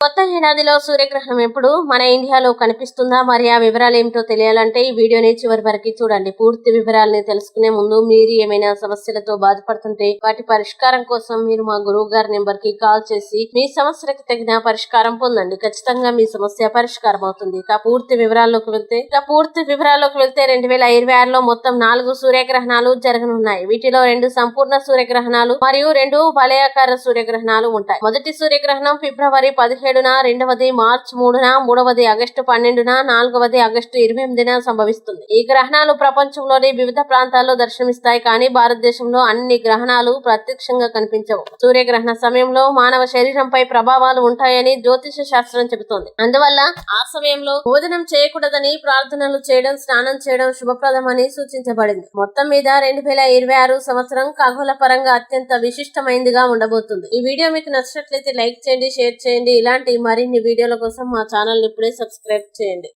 కొత్త ఏడాదిలో సూర్యగ్రహణం ఎప్పుడు మన ఇండియాలో కనిపిస్తుందా? మరి ఆ వివరాలు ఏమిటో తెలియాలంటే ఈ వీడియోని చివరి వరకు చూడండి. పూర్తి వివరాలని తెలుసుకునే ముందు మీరు ఏమైనా సమస్యలతో బాధపడుతుంటే వాటి పరిష్కారం కోసం మీరు మా గురువు గారి నెంబర్కి కాల్ చేసి మీ సమస్యలకు తగిన పరిష్కారం పొందండి. ఖచ్చితంగా మీ సమస్య పరిష్కారం అవుతుంది. ఇక పూర్తి వివరాల్లోకి వెళ్తే ఇక పూర్తి వివరాల్లోకి వెళ్తే రెండు వేల ఇరవై ఆరులో మొత్తం నాలుగు సూర్యగ్రహణాలు జరగనున్నాయి. వీటిలో రెండు సంపూర్ణ సూర్యగ్రహణాలు మరియు రెండు వలయాకార సూర్యగ్రహణాలు ఉంటాయి. మొదటి సూర్యగ్రహణం ఫిబ్రవరి పదిహేను పదిహేడున రెండవది మార్చి మూడున మూడవది ఆగస్టు పన్నెండున నాలుగవది ఆగస్టు ఇరవై ఎనిమిదిన సంభవిస్తుంది. ఈ గ్రహణాలు ప్రపంచంలోని వివిధ ప్రాంతాల్లో దర్శనమిస్తాయి కానీ భారతదేశంలో అన్ని గ్రహణాలు ప్రత్యక్షంగా కనిపించవు. సూర్యగ్రహణ సమయంలో మానవ శరీరంపై ప్రభావాలు ఉంటాయని జ్యోతిష శాస్త్రం చెబుతోంది. అందువల్ల ఆ సమయంలో భోజనం చేయకూడదని ప్రార్థనలు చేయడం స్నానం చేయడం శుభప్రదమని సూచించబడింది. మొత్తం మీద రెండు వేల ఇరవై ఆరు సంవత్సరం ఖగోళ పరంగా అత్యంత విశిష్టమైనదిగా ఉండబోతుంది. ఈ వీడియో మీకు నచ్చినట్లయితే లైక్ చేయండి షేర్ చేయండి. ఇలా ఇలాంటి మరిన్ని వీడియోల కోసం మా ఛానల్ ఇప్పుడే సబ్స్క్రైబ్ చేయండి.